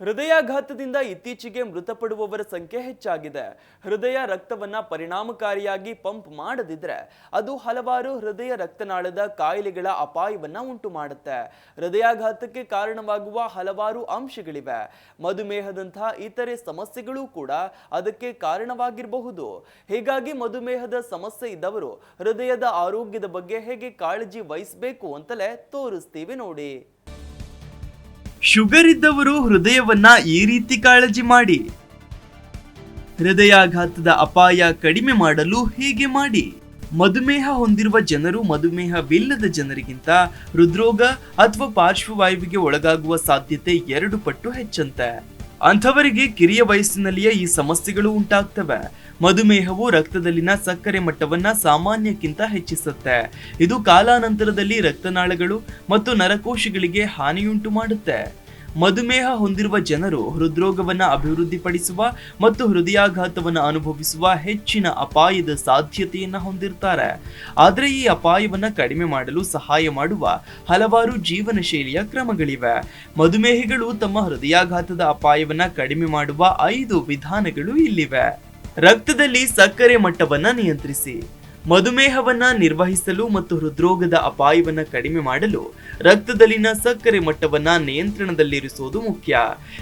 ಹೃದಯಾಘಾತದಿಂದ ಇತ್ತೀಚೆಗೆ ಮೃತಪಡುವವರ ಸಂಖ್ಯೆ ಹೆಚ್ಚಾಗಿದೆ. ಹೃದಯ ರಕ್ತವನ್ನ ಪರಿಣಾಮಕಾರಿಯಾಗಿ ಪಂಪ್ ಮಾಡದಿದ್ರೆ ಅದು ಹಲವಾರು ಹೃದಯ ರಕ್ತನಾಳದ ಕಾಯಿಲೆಗಳ ಅಪಾಯವನ್ನ ಉಂಟು ಮಾಡುತ್ತೆ ಹೃದಯಾಘಾತಕ್ಕೆ ಕಾರಣವಾಗುವ ಹಲವಾರು ಅಂಶಗಳಿವೆ. ಮಧುಮೇಹದಂತಹ ಇತರೆ ಸಮಸ್ಯೆಗಳು ಕೂಡ ಅದಕ್ಕೆ ಕಾರಣವಾಗಿರಬಹುದು. ಹೀಗಾಗಿ ಮಧುಮೇಹದ ಸಮಸ್ಯೆ ಇದ್ದವರು ಹೃದಯದ ಆರೋಗ್ಯದ ಬಗ್ಗೆ ಹೇಗೆ ಕಾಳಜಿ ವಹಿಸಬೇಕು ಅಂತಲೇ ತೋರಿಸ್ತೀವಿ ನೋಡಿ. ಶುಗರ್ ಇದ್ದವರು ಹೃದಯವನ್ನ ಈ ರೀತಿ ಕಾಳಜಿ ಮಾಡಿ. ಹೃದಯಾಘಾತದ ಅಪಾಯ ಕಡಿಮೆ ಮಾಡಲು ಹೀಗೆ ಮಾಡಿ? ಮಧುಮೇಹ ಹೊಂದಿರುವ ಜನರು ಮಧುಮೇಹವಿಲ್ಲದ ಜನರಿಗಿಂತ ಹೃದ್ರೋಗ ಅಥವಾ ಪಾರ್ಶ್ವವಾಯುವಿಗೆ ಒಳಗಾಗುವ ಸಾಧ್ಯತೆ ಎರಡು ಪಟ್ಟು ಹೆಚ್ಚಂತೆ. ಅಂಥವರಿಗೆ ಕಿರಿಯ ವಯಸ್ಸಿನಲ್ಲಿಯೇ ಈ ಸಮಸ್ಯೆಗಳು ಉಂಟಾಗ್ತವೆ. ಮಧುಮೇಹವು ರಕ್ತದಲ್ಲಿನ ಸಕ್ಕರೆ ಮಟ್ಟವನ್ನ ಸಾಮಾನ್ಯಕ್ಕಿಂತ ಹೆಚ್ಚಿಸುತ್ತೆ. ಇದು ಕಾಲಾನಂತರದಲ್ಲಿ ರಕ್ತನಾಳಗಳು ಮತ್ತು ನರಕೋಶಗಳಿಗೆ ಹಾನಿಯುಂಟು ಮಾಡುತ್ತೆ. ಮಧುಮೇಹ ಹೊಂದಿರುವ ಜನರು ಹೃದ್ರೋಗವನ್ನು ಅಭಿವೃದ್ಧಿಪಡಿಸುವ ಮತ್ತು ಹೃದಯಾಘಾತವನ್ನು ಅನುಭವಿಸುವ ಹೆಚ್ಚಿನ ಅಪಾಯದ ಸಾಧ್ಯತೆಯನ್ನು ಹೊಂದಿರ್ತಾರೆ. ಆದರೆ ಈ ಅಪಾಯವನ್ನು ಕಡಿಮೆ ಮಾಡಲು ಸಹಾಯ ಮಾಡುವ ಹಲವಾರು ಜೀವನ ಶೈಲಿಯ ಕ್ರಮಗಳಿವೆ. ಮಧುಮೇಹಿಗಳು ತಮ್ಮ ಹೃದಯಾಘಾತದ ಅಪಾಯವನ್ನು ಕಡಿಮೆ ಮಾಡುವ ಐದು ವಿಧಾನಗಳು ಇಲ್ಲಿವೆ. ರಕ್ತದಲ್ಲಿ ಸಕ್ಕರೆ ಮಟ್ಟವನ್ನು ನಿಯಂತ್ರಿಸಿ. ಮಧುಮೇಹವನ್ನ ನಿರ್ವಹಿಸಲು ಮತ್ತು ಹೃದ್ರೋಗದ ಅಪಾಯವನ್ನ ಕಡಿಮೆ ಮಾಡಲು ರಕ್ತದಲ್ಲಿನ ಸಕ್ಕರೆ ಮಟ್ಟವನ್ನ ನಿಯಂತ್ರಣದಲ್ಲಿರಿಸುವುದು ಮುಖ್ಯ.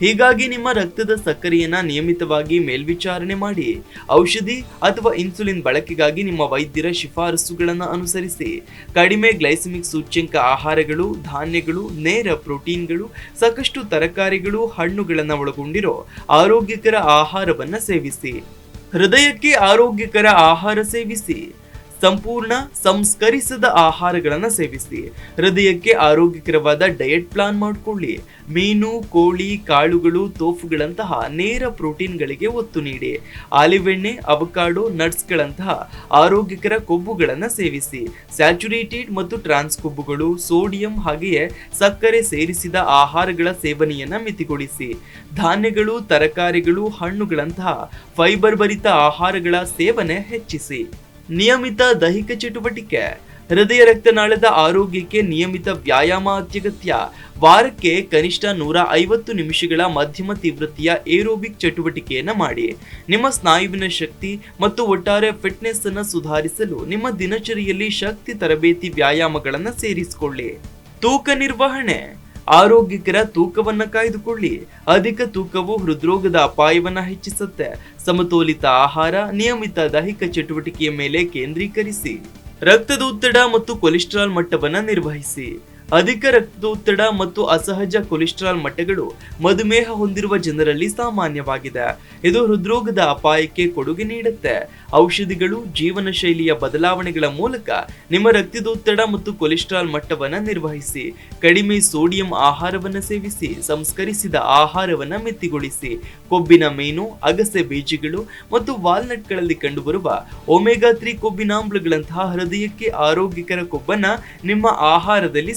ಹೀಗಾಗಿ ನಿಮ್ಮ ರಕ್ತದ ಸಕ್ಕರೆಯನ್ನ ನಿಯಮಿತವಾಗಿ ಮೇಲ್ವಿಚಾರಣೆ ಮಾಡಿ, ಔಷಧಿ ಅಥವಾ ಇನ್ಸುಲಿನ್ ಬಳಕೆಗಾಗಿ ನಿಮ್ಮ ವೈದ್ಯರ ಶಿಫಾರಸುಗಳನ್ನು ಅನುಸರಿಸಿ, ಕಡಿಮೆ ಗ್ಲೈಸಮಿಕ್ ಸೂಚ್ಯಂಕ ಆಹಾರಗಳು, ಧಾನ್ಯಗಳು, ನೇರ ಪ್ರೋಟೀನ್ಗಳು, ಸಾಕಷ್ಟು ತರಕಾರಿಗಳು, ಹಣ್ಣುಗಳನ್ನು ಒಳಗೊಂಡಿರೋ ಆರೋಗ್ಯಕರ ಆಹಾರವನ್ನು ಸೇವಿಸಿ. ಹೃದಯಕ್ಕೆ ಆರೋಗ್ಯಕರ ಆಹಾರ ಸೇವಿಸಿ. ಸಂಪೂರ್ಣ ಸಂಸ್ಕರಿಸದ ಆಹಾರಗಳನ್ನು ಸೇವಿಸಿ ಹೃದಯಕ್ಕೆ ಆರೋಗ್ಯಕರವಾದ ಡಯಟ್ ಪ್ಲಾನ್ ಮಾಡಿಕೊಳ್ಳಿ. ಮೀನು, ಕೋಳಿ, ಕಾಳುಗಳು, ತೋಫುಗಳಂತಹ ನೇರ ಪ್ರೋಟೀನ್ಗಳಿಗೆ ಒತ್ತು ನೀಡಿ. ಆಲಿವ್ ಎಣ್ಣೆ, ಅವಕಾಡೋ, ನಟ್ಸ್ಗಳಂತಹ ಆರೋಗ್ಯಕರ ಕೊಬ್ಬುಗಳನ್ನು ಸೇವಿಸಿ. ಸ್ಯಾಚುರೇಟೆಡ್ ಮತ್ತು ಟ್ರಾನ್ಸ್ ಕೊಬ್ಬುಗಳು, ಸೋಡಿಯಂ ಹಾಗೆಯೇ ಸಕ್ಕರೆ ಸೇರಿಸಿದ ಆಹಾರಗಳ ಸೇವನೆಯನ್ನು ಮಿತಿಗೊಳಿಸಿ. ಧಾನ್ಯಗಳು, ತರಕಾರಿಗಳು, ಹಣ್ಣುಗಳಂತಹ ಫೈಬರ್ ಭರಿತ ಆಹಾರಗಳ ಸೇವನೆ ಹೆಚ್ಚಿಸಿ. ನಿಯಮಿತ ದೈಹಿಕ ಚಟುವಟಿಕೆ, ಹೃದಯ ರಕ್ತನಾಳದ ಆರೋಗ್ಯಕ್ಕೆ ನಿಯಮಿತ ವ್ಯಾಯಾಮ ಅತ್ಯಗತ್ಯ. ವಾರಕ್ಕೆ ಕನಿಷ್ಠ ನೂರ ಐವತ್ತು ನಿಮಿಷಗಳ ಮಧ್ಯಮ ತೀವ್ರತೆಯ ಏರೋಬಿಕ್ ಚಟುವಟಿಕೆಯನ್ನು ಮಾಡಿ. ನಿಮ್ಮ ಸ್ನಾಯುವಿನ ಶಕ್ತಿ ಮತ್ತು ಒಟ್ಟಾರೆ ಫಿಟ್ನೆಸ್ ಅನ್ನು ಸುಧಾರಿಸಲು ನಿಮ್ಮ ದಿನಚರಿಯಲ್ಲಿ ಶಕ್ತಿ ತರಬೇತಿ ವ್ಯಾಯಾಮಗಳನ್ನು ಸೇರಿಸಿಕೊಳ್ಳಿ. ತೂಕ ನಿರ್ವಹಣೆ. ಆರೋಗ್ಯಕರ ತೂಕವನ್ನು ಕಾಯ್ದುಕೊಳ್ಳಿ. ಅಧಿಕ ತೂಕವು ಹೃದ್ರೋಗದ ಅಪಾಯವನ್ನು ಹೆಚ್ಚಿಸುತ್ತೆ. ಸಮತೋಲಿತ ಆಹಾರ, ನಿಯಮಿತ ದೈಹಿಕ ಚಟುವಟಿಕೆಯ ಮೇಲೆ ಕೇಂದ್ರೀಕರಿಸಿ. ರಕ್ತದ ಒತ್ತಡ ಮತ್ತು ಕೊಲೆಸ್ಟ್ರಾಲ್ ಮಟ್ಟವನ್ನು ನಿರ್ವಹಿಸಿ. ಅಧಿಕ ರಕ್ತದೊತ್ತಡ ಮತ್ತು ಅಸಹಜ ಕೊಲೆಸ್ಟ್ರಾಲ್ ಮಟ್ಟಗಳು ಮಧುಮೇಹ ಹೊಂದಿರುವ ಜನರಲ್ಲಿ ಸಾಮಾನ್ಯವಾಗಿದೆ. ಇದು ಹೃದ್ರೋಗದ ಅಪಾಯಕ್ಕೆ ಕೊಡುಗೆ ನೀಡುತ್ತೆ. ಔಷಧಿಗಳು ಜೀವನ ಶೈಲಿಯ ಬದಲಾವಣೆಗಳ ಮೂಲಕ ನಿಮ್ಮ ರಕ್ತದೊತ್ತಡ ಮತ್ತು ಕೊಲೆಸ್ಟ್ರಾಲ್ ಮಟ್ಟವನ್ನ ನಿರ್ವಹಿಸಿ, ಕಡಿಮೆ ಸೋಡಿಯಂ ಆಹಾರವನ್ನ ಸೇವಿಸಿ, ಸಂಸ್ಕರಿಸಿದ ಆಹಾರವನ್ನ ಮಿತಿಗೊಳಿಸಿ, ಕೊಬ್ಬಿನ ಮೀನು, ಅಗಸೆ ಬೀಜಗಳು ಮತ್ತು ವಾಲ್ನಟ್ಗಳಲ್ಲಿ ಕಂಡುಬರುವ ಒಮೆಗಾ ತ್ರೀ ಕೊಬ್ಬಿನಾಮ್ಲಗಳಂತಹ ಹೃದಯಕ್ಕೆ ಆರೋಗ್ಯಕರ ಕೊಬ್ಬನ್ನ ನಿಮ್ಮ ಆಹಾರದಲ್ಲಿ